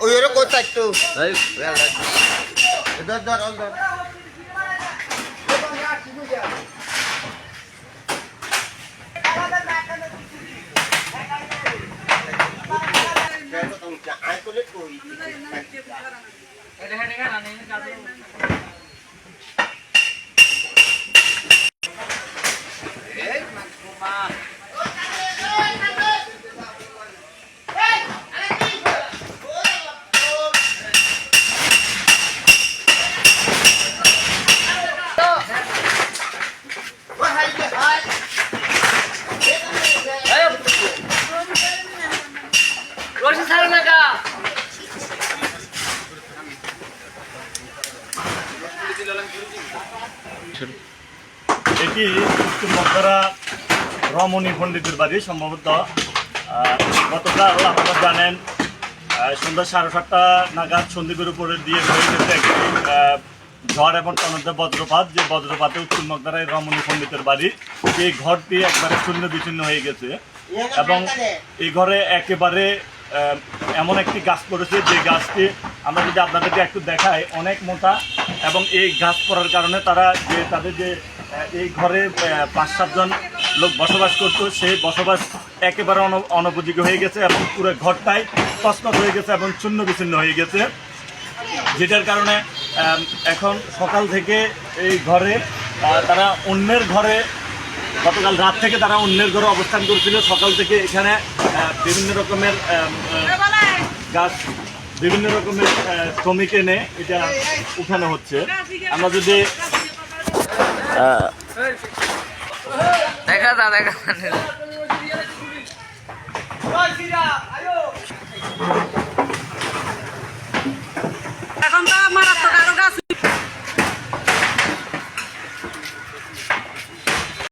ওই ওরা কোথায় একটু? ধর ধর ধর। పదిహేడుగా నన్ను ఎందుకు এটি উত্তর মকরা রমণী পণ্ডিতের বাড়ি, সম্ভবত গতকাল আপনারা জানেন সন্ধ্যা সাড়ে সাতটা নাগাদ সন্দীপের উপরে দিয়ে হয়ে গেছে একটি ঝড় এবং তনন্ত বজ্রপাত, যে বজ্রপাতে উত্তর মকদারায় রমণী পণ্ডিতের বাড়ি। এই ঘরটি একবারে শূন্য বিচ্ছিন্ন হয়ে গেছে এবং এই ঘরে একেবারে এমন একটি গাছ পড়েছে, যে গাছটি আমরা যদি আপনাদেরকে একটু দেখাই, অনেক মোটা এবং এই গাছ পড়ার কারণে তারা যে তাদের যে এই ঘরে পাঁচ সাতজন লোক বসবাস করতো, সেই বসবাস একেবারে অন- অনুপযোগী হয়ে গেছে এবং পুরো ঘরটাই তছনছ হয়ে গেছে এবং চূর্ণ বিচ্ছিন্ন হয়ে গেছে। যেটার কারণে এখন সকাল থেকে এই ঘরে তারা অন্যের ঘরে, গতকাল রাত থেকে তারা অন্যের ঘরে অবস্থান করছিল। সকাল থেকে এখানে বিভিন্ন রকমের গাছ বিভিন্ন রকমের আহ, শ্রমিক এনে এটা উঠানো হচ্ছে। আমরা যদি আহ, দেখা যা দেখা